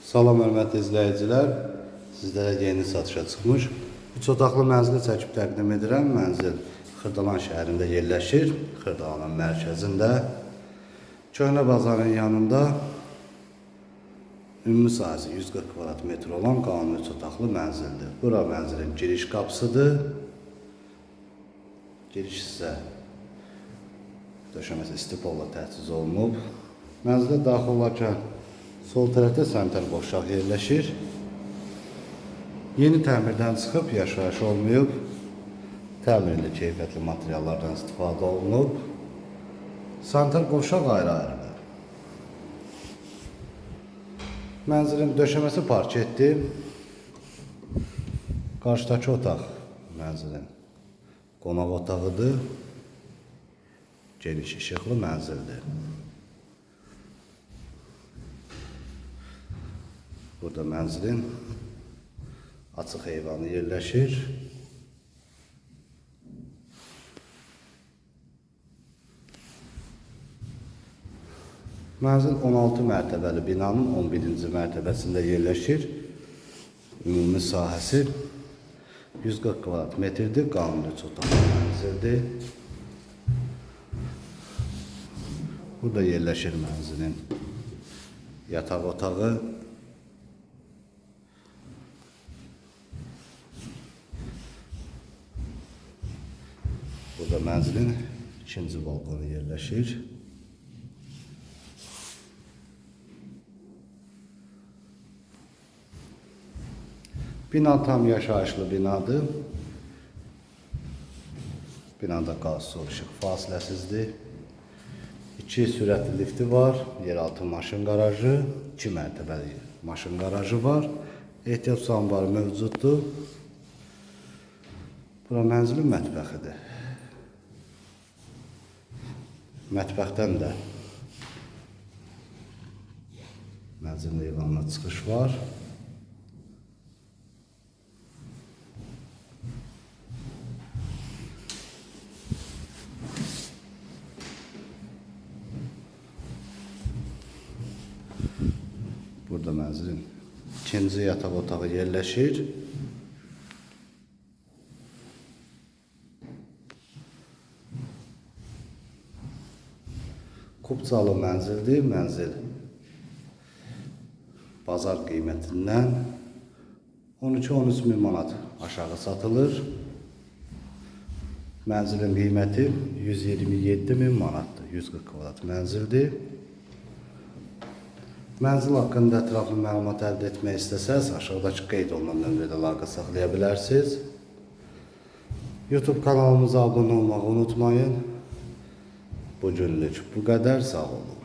Salam hörmətli izləyicilər. Sizlərə yeni satışa çıxmış 3 otaqlı mənzili çəkib təqdim edirəm. Mənzil Xırdalan şəhərində yerləşir. Xırdalanın mərkəzində. Köhnə bazarın yanında ümumi sahəsi 140 kvadrat metr olan qanuni 3 otaqlı mənzildir. Bura mənzilin giriş qapısıdır. Giriş isə döşəməsi istipolla təchiz olunub. Mənzilə daxil olarkən sol tərəfdə sanitar boşluq yerləşir. Yeni təmirdən çıxıb yaşayış olmayıb. Təmirli keyfiyyətli materiallardan istifadə olunub. Sanitar boşluq ayrı-ayrıdır. Mənzilin döşəməsi parketdir. Qarşıdakı otaq mənzilin qonaq otağıdır. Geniş işıqlı mənzildir. Burada mənzilin açıq heyvanı yerləşir. Mənzil 16 mərtəbəli binanın 11-ci mərtəbəsində yerləşir. Ümumi sahəsi 140 kvadrat metrdir. Qanuni üç otaqlı mənzildir. Burada yerləşir mənzilin yataq otağı. Burada mənzilin ikinci balkonu yerləşir. Bina tam yaşayışlı binadır. Binada qaz, su, işıq fasiləsizdir. İki sürətli lifti var, yeraltı maşın qarajı, iki mərtəbəli maşın qarajı var. Ehtiyat sambarı mövcuddur. Bura mənzilin mətbəxidir. Mətbəxdən də mənzilin eyvanına çıxış var. Burada mənzilin ikinci yataq otağı yerləşir. Kubcalı mənzildir. Mənzil bazar qiymətindən 12-13 min manat aşağı satılır. Mənzilin qiyməti 127 min manatdır. 140 kvadrat mənzildir. Mənzil haqqında ətraflı məlumat əldə etmək istəsəz, aşağıdakı qeyd olunan nömrədə əlaqə saxlaya bilərsiniz. YouTube kanalımıza abunə olmağı unutmayın. Bu günlük bu qədər. Sağ olun.